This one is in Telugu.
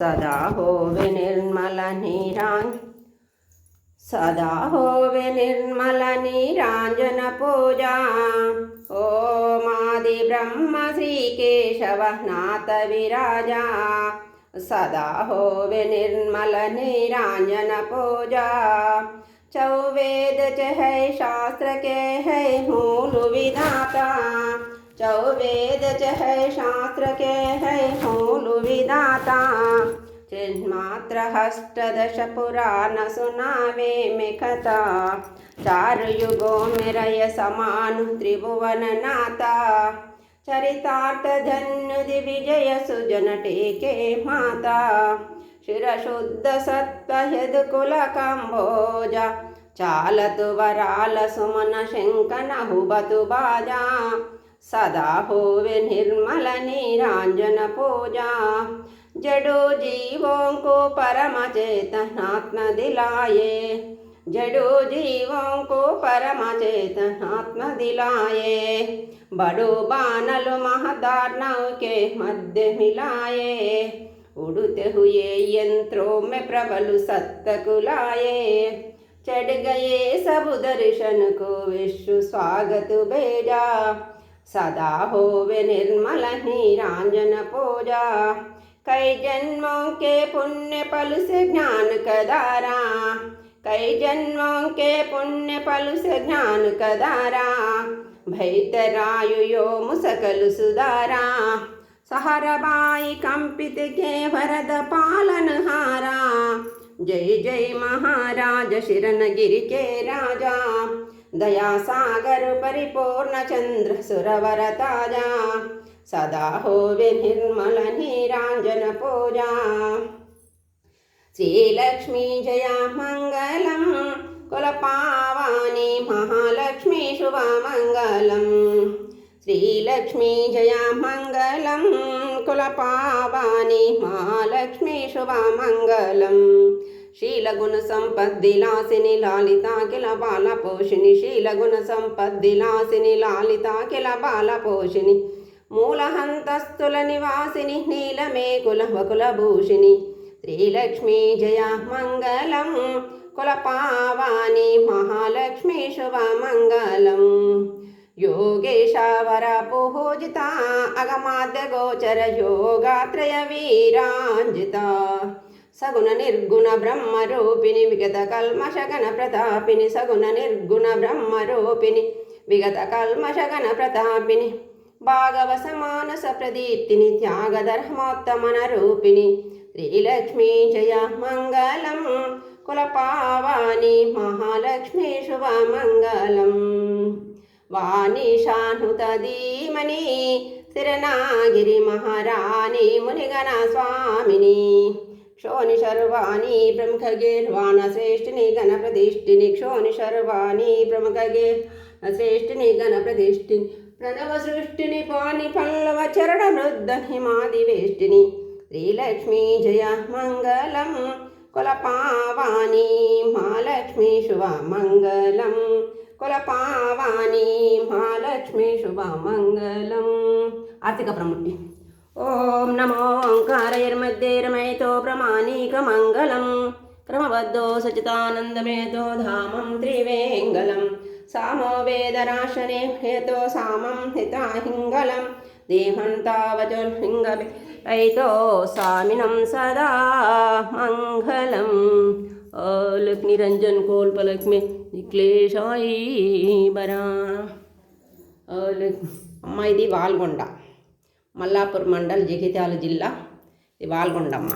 सदा होवे निर्मल नीराञ् सदा होवे निर्मल नीराञ्जन पूजा। ॐ ब्रह्म श्रीकेशव नाथ विराजा। सदा होवे निर्मल नीराञ्जन पूजा। चौवेद च है शास्त्र के है मूल विधाता। चौवेद च है शास्त्र के है मूल विधाता चिन्मात्र हष्टदश पुराण सुनावे में कथा चार युगों में रय समान त्रिभुवन नाता चरितार्थ धन्य दिविजय सुजन टेके माता शिरशुद्ध सत्व यदुकुल काम्बोज चालतु वराल सुमन शङ्कन हुबतु बाजा सदा होवे निर्मल निरांजन पूजा जडो जीवों को परम चेतनात्म दिलाए जडो जीवों को परम चेतनात्म दिलाए बड़ो बानल महदार्णव के मध्य मिलाए उड़ते हुए यंत्रों में प्रबल सत्य कुलाए चढ़ गए सब दर्शन को विश्व स्वागत भेजा सदा होवे निर्मल निरांजन पूजा कई जन्मों के पुण्य पल से ज्ञान कदारा कई जन्मों के पुण्य पल से ज्ञान कदारा भैतरायु यो मुसकल सुधारा सहरबाई कंपित के वरद पालन हारा जय जय महाराज शिरनगिरि के राजा దయాసాగరు పరిపూర్ణచంద్ర సురవరతాజా సదా హోవి నిర్మల నీరాంజన పూజా. శ్రీలక్ష్మీ జయా మంగళం కులపావాని మహాలక్ష్మీ శుభమంగళం. శ్రీలక్ష్మీ జయా మంగళం కులపావాని మహాలక్ష్మీ శుభమంగళం. कुलपावानी महालक्ष्मी शुभमङ्गलम् शीलगुण संपद्दिलासिनि लालिता किल बालपोषिणि शीलगुण संपद्दिलासिनि लालिता किल बालपोषिणि मूलहन्तस्तुल निवासिनि नीलमे कुलवकुलभूषिणि श्रीलक्ष्मी जया मङ्गलं कुलपावानि महालक्ष्मी शुभमङ्गलम् योगेशावरपूजिता अगमाद्य गोचर योगात्रयवीराञ्जिता సగుణ నిర్గుణ బ్రహ్మరూపిణి విగత కల్మషగణ ప్రతాపిని సగుణ నిర్గుణ బ్రహ్మరూపిణి విగత కల్మషగణ ప్రతాపిని భాగవ సమానస ప్రదీప్తిని త్యాగధర్మోత్తమన రూపిణి. శ్రీలక్ష్మీ జయ మంగళం కులపావాణి మహాలక్ష్మీ శుభమంగళం వాణిషానుత ధీమని శిరనాగిరి మహారాణి మునిగణ స్వామిని. క్షోని శర్వాణి ప్రముఖ గేర్వాణ శ్రేష్ఠిని గణప్రతిష్ఠిని క్షోని శర్వాణి ప్రముఖ గేర్ శ్రేష్ఠిని గణప్రతిష్ఠిని ప్రణవ సృష్టిని పాని పల్లవ చరణ వృద్ధ హిమాది వేష్టిని శ్రీలక్ష్మీ జయ మంగళం కులపావాణి మహాలక్ష్మి శుభ మంగళం కులపావాణి మహాలక్ష్మి శుభ మంగళం ఆర్థిక ప్రముఖి ॐ नमो ओङ्कारैर्मध्ये रमयतो प्रमाणिकमङ्गलं क्रमबद्धो सचितानन्दमेतो धामं त्रिवेङ्गलं सामो वेदराशने हेतो सामं हिताहिङ्गलं देहन्तावचोर्हिङ्गवे ऐतो सामिनं सदा मङ्गलम् लक्ष्मीरञ्जन कोल्पलक्ष्मी క్లేశాయి బరా అమ్మ ఇది వాల్గొండ మల్లాపూర్ మండల్ జగిత్యాల జిల్లా ఇది వాల్గొండమ్మ.